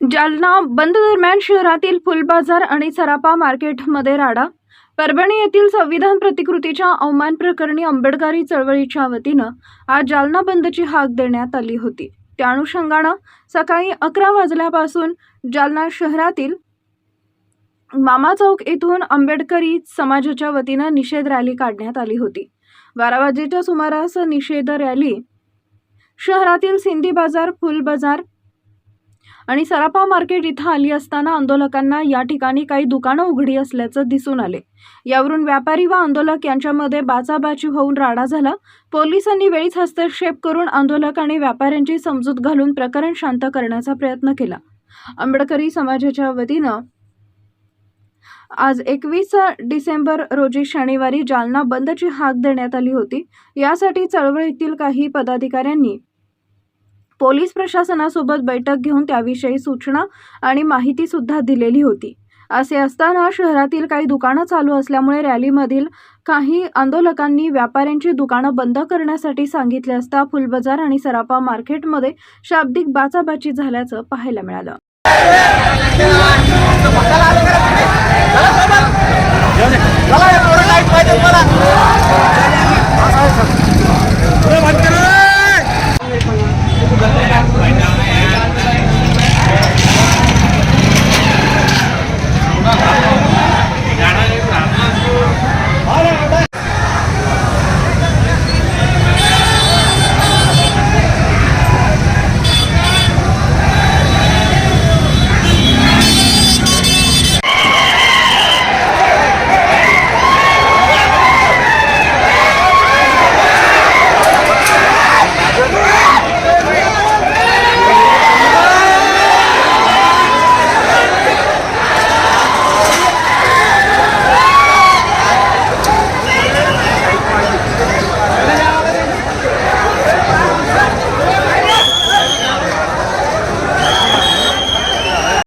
जालना बंद दरम्यान शहरातील फुलबाजार आणि सरापा मार्केटमध्ये राडा. परभणी येथील संविधान प्रतिकृतीच्या अवमान प्रकरणी आंबेडकरी चळवळीच्या वतीनं आज जालना बंदची हाक देण्यात आली होती. त्या अनुषंगानं सकाळी अकरा वाजल्यापासून जालना शहरातील मामा चौक येथून आंबेडकरी समाजाच्या वतीनं निषेध रॅली काढण्यात आली होती. बारा वाजेच्या सुमारास निषेध रॅली. शहरातील सिंधी बाजार फुल बाजार आणि सरापा मार्केट इथं आली असताना आंदोलकांना या ठिकाणी काही दुकानं उघडी असल्याचं दिसून आले. यावरून व्यापारी व आंदोलक यांच्यामध्ये बाचाबाची होऊन राडा झाला. पोलिसांनी वेळीच हस्तक्षेप करून आंदोलक आणि व्यापाऱ्यांची समजूत घालून प्रकरण शांत करण्याचा प्रयत्न केला. आंबेडकरी समाजाच्या वतीनं आज एकवीस डिसेंबर रोजी शनिवारी जालना बंदची हाक देण्यात आली होती. यासाठी चळवळीतील काही पदाधिकाऱ्यांनी पोलीस प्रशासनासोबत बैठक घेऊन त्याविषयी सूचना आणि माहिती सुद्धा दिलेली होती असे असताना शहरातील काही दुकानं चालू असल्यामुळे रॅलीमधील काही आंदोलकांनी व्यापाऱ्यांची दुकानं बंद करण्यासाठी सांगितले असता फुलबाजार आणि सराफा मार्केटमध्ये शाब्दिक बाचाबाची झाल्याचं पाहायला मिळालं चला मला